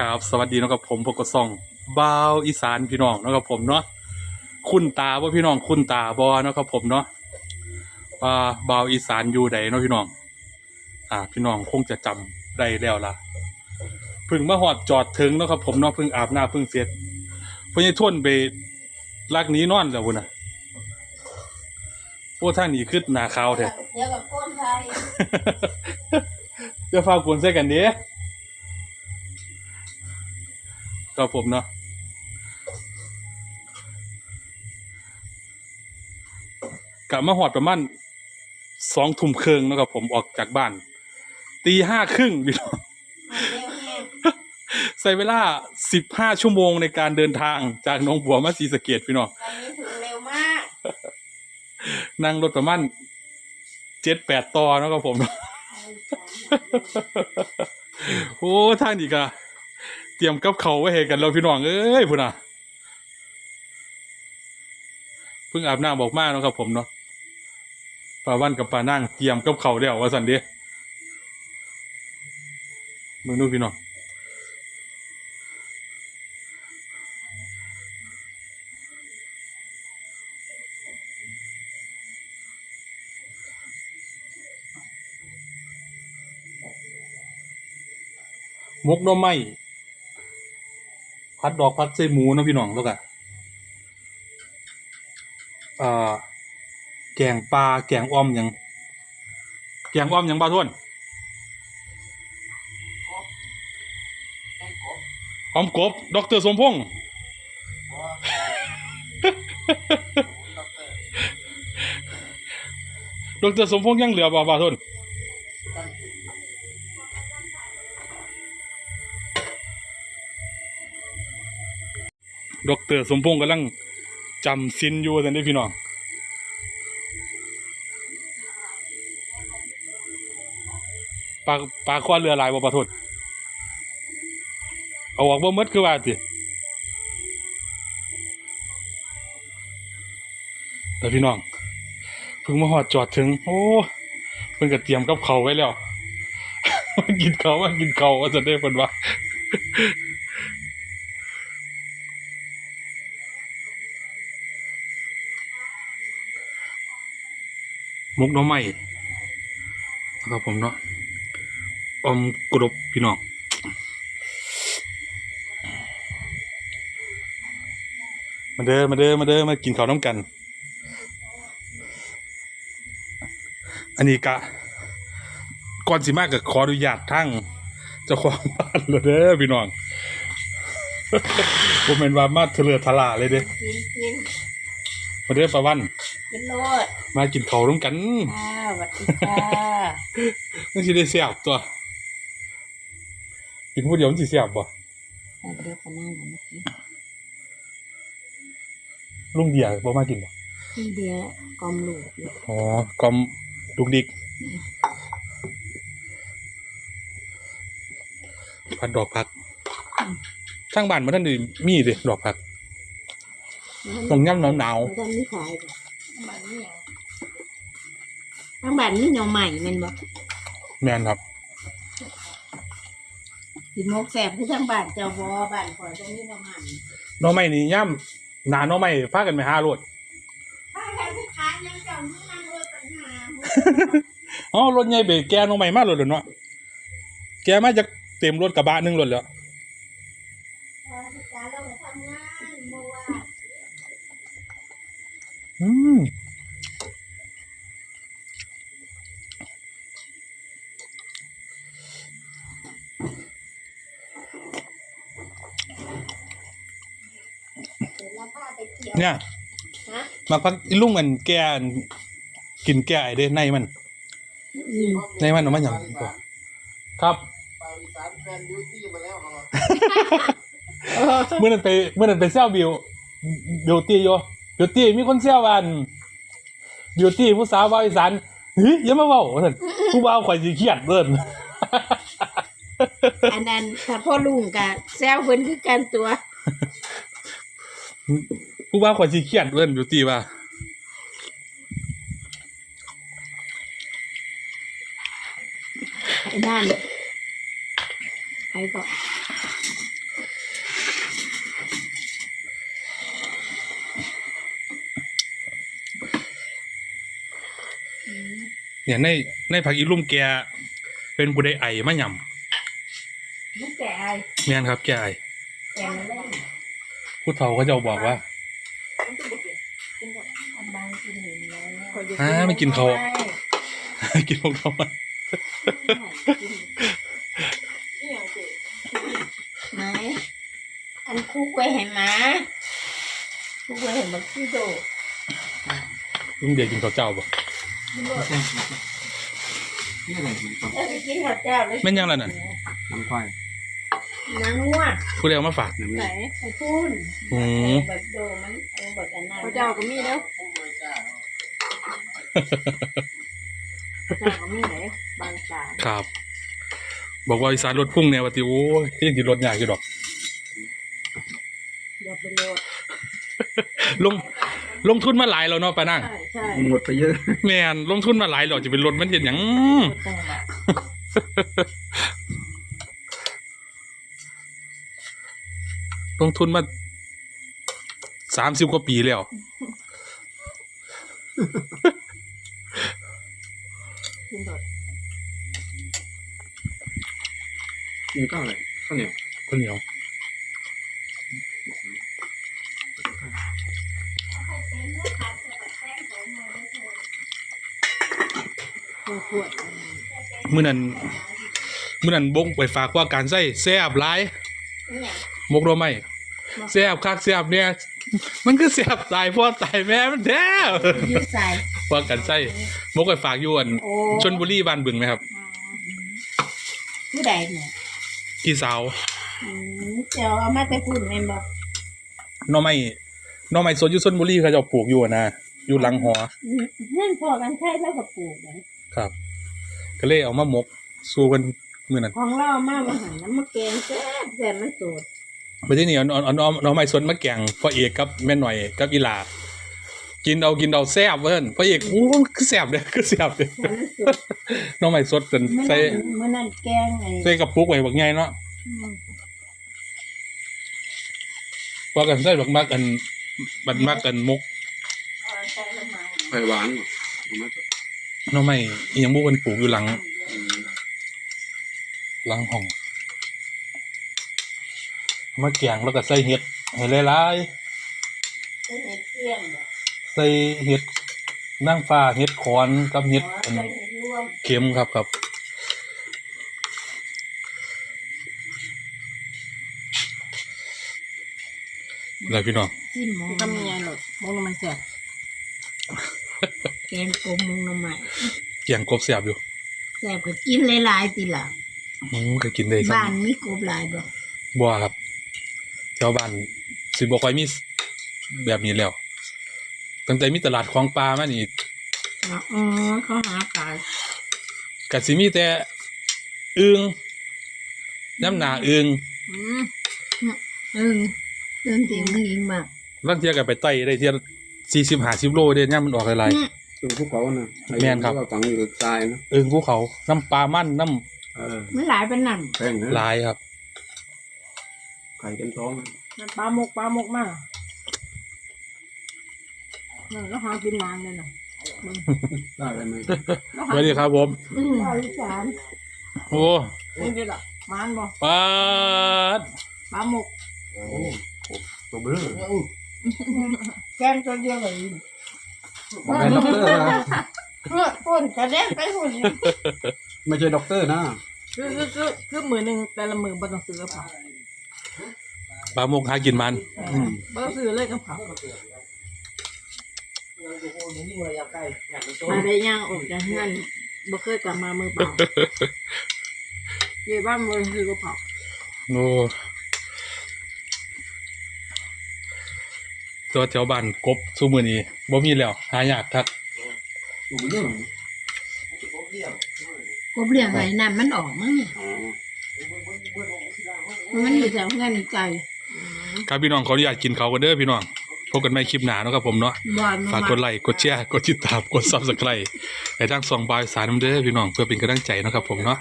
ครับ สวัสดีเนาะครับผมพวกกระซ่องบาวอีสานพี่น้องเนาะครับผมเนาะคุณตาว่าพี่น้องคุณตาบอเนาะครับผมเนาะว่าบาวอีสานอยู่ใดเนาะพี่น้อง อ่า พี่น้องคงจะจำได้แล้วล่ะเพึ่งมาหอดจอดถึงเนาะครับผมเนาะเพึ่งอาบน้ำเพึ่งเสร็จเพิ่งจะทวนไปลากหนี้นอนแล้วพุ่นน่ะโอ้ท่างนี้ขึ้นหนาขาวแท้เดี๋ยวกับคนไทยจะฟ้ากวนใส่กันเด้ ก็ผมเนาะกลับมาหอดประมาณสองทุ่มครึ่งเนาะครับผมออกจากบ้าน ตีห้าครึ่งพี่น้องเร็วแห้งใช้เวลาสิบห้าชั่วโมงในการเดินทางจากหนองบัวมาศรีสะเกดพี่น้องวันนี้ถึงเร็วมาก นั่งรถประมาณเจ็ดแปดต่อเนาะครับผม โอ้ทางนี้ก็ เตรียมกับเขาไว้ให้กันแล้วพี่น้องเอ้ยพุ่นน่ะเพิ่งอาบน้ำบอกมาเนาะครับ ผมเนาะป่าวันกับป่านั่งเตรียมกับเขาวเดียวว่าสันเดียมึงดูพี่น้องมกน่อไม้ พัดดอกพัดใส่หมูนะพี่น้องแล้วกันอ่าแกงปลาแกงอ้อมหยังแกงอ้อมหยังบาทวนออมกบดอกเตอรสมพงษ์ดอกเตอรสมพงษ์ยังเหลือบ่บาทน ดอกเตอรสมพงษ์กำลังจำสินอยู่สันนี้พี่น้องปลาปลาควาเรือลายบ่บาทนเอาออกบ่มดคือว่าสิแต่พี่น้องเพิ่งมาหอดจอดถึง โอ้เพิ่นก็เตรียมกับเขาไว้แล้วมากินเขาวมากินเขาว่าจะได้เพิ่นว่า มุกหน้องใหม่นะครับผมเนาะอมกรบพี่น้องมาเด้อมาเด้อมาเด้อมากินข้าวน้ำกัน อันนี้กะก่อนสิมากกับขออนุญาตทั้งเจ้าของบ้านเลยเด้อพี่น้องผมเป็นว่ามาเถลือทลาเลยเด้อกินกินมาเด้อประวัน กินโลดมากินข้าวน้ำกันค่ะสวัสดีค่ะนั่นสิได้เสียบตัว กินผู้เดียวมันสิเสียบบ่สวัสดีค่ะนั่งกันเมื่อกี้ลุงเดียบ่มากินบ่ที่เดียวกอมลูกอยู่อ๋อกอมลูกดิกพัดดอกพักทางบ้านมันท่านไดีมีเด้ดอกพัก ตรงย่ำหนาวหนาว มันทำนี่ขายบ่บ้านนี่ยัง ทางบ้านนี่หน่อใหม่แมันบ่ๆแมนครับกินหมกแสบคือทางบ้านเจ้าบ่บ้านข่อยตรงนี้หน่อใหม่หน้องใหม่นี่ย่ำหนาหน้องใหม่พากันไปหาโรดถ้าใครผู้ค้ายังเจ้านี่นั่งรถปัญหาอ๋อรถใหญ่ไปแกหน้องใหม่มาโรดแล้วเนาะแกมาจากเต็มรถกระบะหนึงรถแล้วพอที่การเราไปทำงานเมื่อวานอืม เที่ยวเนี่ยฮะมาพักอีลุงกันแกอันกินแกไอ้เด้ในมันอืมในมันเอามาหยังครับ ปาอีสานแฟนบิวตี้มาแล้วครับเมื่อนั้นไปเมื่อนั้นไปเซลบิวบิวตี้โยบิวตี้มีคนเซลวันบิวตี้ผู้สาววาวอีสานเฮ้ยอย่ามาเว้าว่าซั่นผู้บ่าวข่อยสิเครียดเบิ่นอันนั้นถ้าพ่อลุงกับแซวเพิ่นคือกันตัว ผู้ว่าคนที่เครียดเว้นอยู่ตีว่าไอ้ด้านไปก่อนเนี่ยในในผักอีลุ่มแกเป็นบูได้ไอมะยำแกไอเมียนครับแกไอผู้เฒ่าเขาจะบอกว่า ฮะไม่กินเขาวกินพวกเขามาไหนอันคุกไว้ให้หมาคุกไว้ให้บักซี่โดลุงเดียกินข้าวเจ้าบ่นี่อะไรมันต้องแล้วไปกินข้าวเจ้าเลยแม่นยังล่ะนั่นน้ำควายนางงัวผู้ใดเอามาฝากน้ำไหนนี่ไอ้พูนอืมบักโดมันเอาบักอันนั้นพระเจ้าก็มีแล้ว พระเจ้าก็มีไหนบางสารครับ บอกว่าอีสานรถพุ่งเนี่ยว่าติโอ้ยยังสิรถยากอยู่ดอกอย่าไปโหลดลงลงทุนมาหลายแล้วเนาะปานั่งใช่ใช่หมดไปเยอะ แม่นลงทุนมาหลายแล้วจะเป็นรถมันเห็นหยัง จังหวะลงทุนมาสามสิบกว่าปีแล้ว กินข้าวอะไรข้าวเหนียวคนเหนียวตัวขวดมื้อนั้นมื้อนั้นบงไปฝากว่าการใส่แซ่บหลายเนี่ยมกเราไม่แซ่บคักแซ่บเนี่ยมันคือแซ่บตายพ่อตายแม่มันแท้ยืดใส่ว่ากันใส่มกไปฝากอยู่อันโอ้ชนบุรีบ้านบึงไหมครับผู้ใดเนี่ย พี่สาวอืมเจ้าเอามาแต่พูดแม่นบ่หน้องไม้หน้องไม้สดอยู่ชนบุรีเขาเจะปลูกอยู่อะนะอยู่หลังหออืมเพื่อนพอกันใช่เท่ากับปลูกเลยครับ ก็เลยเอามาหมกสู้กันมื้อนั้นของเราเอามามาหันน้ำมะแกงแซ่บแซ่บมันสดไปที่นี่เอาเอาเอาเอาไม้สดมาแกงพ่อเอกกับแม่หน่อยกับอีหลา กินเอากินเอาแซ่บเพิ่นพ่อเอกโอ้คือแซ่บเด้อคือแซ่บเด้อแซ่บมันสดหน้องไม้สดเป็นเมื่อใส่นั้นเมื่อนั้นแกงไอ้ใส่กระปุกไว้บักใหญ่เนาะอืมว่ากันใส่บักมักอันบักมักกันมกเอาใส่ละไม้ไข่หวานเอามาหน้องไม้อีหยังบ่เพิ่นปลูกอยู่หลังอืมหลังห้องเอามาแกงแล้วก็ใส่เห็ดให้หลายใส่เห็ดเที่ยงบ่ๆ ใส่เห็ดนางฟ้าเห็ดขอนกับเห็ดอ๋ออันใส่เห็ดรวมเข็มครับครับแล้วพี่น้องซิมหมองทำยังไงโหลดมองลงมันเสียแกงกลมมงน้ำใหม่เกียงกบเสียบอยู่แซ่บก็กินหลายๆติล่ะอืมก็กินได้ครับบ้านมีกบหลายบ่บัวครับแถวบ้านสิบ่ค่อยมีแบบนี้แล้ว ตั้งแต่มีตลาดของปลามานี่เนาะอ๋อเขาหาขายก็สิมีแต่อึงน้ำหนาอึงอืมอึ้งอึ้งจริงมันยิงมากบางเที่ยก็ไปไต่ได้เที่ยสี่สิบห้าสิบโลเด้ย่ามมันออกหลายอืมซึ่งภูเขานะแม่นครับว่าฝังอยู่ทรายนะๆอึงภูเขา น้ำปลามันน้เออมันหลายเป็นนั่นแป้งนะำหลายครับไข่เต็มท้องนะมันปลาหมกปลาหมกมากนั่น แล้วหากินนานเลยนะมึงได้เลยไหมแล้วสหาวัสดีครับผม อืมเอาอีสานโอ้มึงกินละมานบ่ปาดปลาหมกโอ้ตัวเบลอแกงตัวเดียวเลยผมเป็นด็อกเตอร์นะเพื่อป่นกระเด็นไปหุ่นไม่ใช่ด็อกเตอร์นะคือคือคือคือมือหนึ่งแต่ละมือบ่ต้องซื้อกับเผาปลาหมกหากินมัน อืมบ่ต้องซื้อเลยกับเผา มาได้ย่างออกจากนั่นบ่เคยกลับมามือเปล่าเย่บ้านมือซื้อกับเผาโอ้ตัวแถวบ้านกบซูมือนี้บ่มีแล้ว หายากทักตัวเบลอกบเลี้ยงไงน้ำมันออกมั้งเนี่ยอ๋อมันอยู่แถวเงินไก่ครับพี่น้องขออนุญาตกินเขาวกันเด้อพี่น้อง พบกันใหม่คลิปหน้าเนาะครับผมเนาะบอลฝากกดไลค์กดแชร์กดติดตามกดซับสไครต์ในทางสองบายสารน้ำเด้อพี่น้องเพื่อเป็นกำลังใจเนาะครับผมเนาะ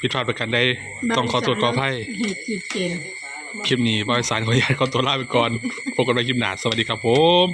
ผิดพลาดประการใดต้องขอโทษขออภัยเห็ดจีบเก่งคลิปนี้บายสารขออนุญาตขอตัวลาไปก่อนพบกันใหม่คลิปหน้าสวัสดีครับผม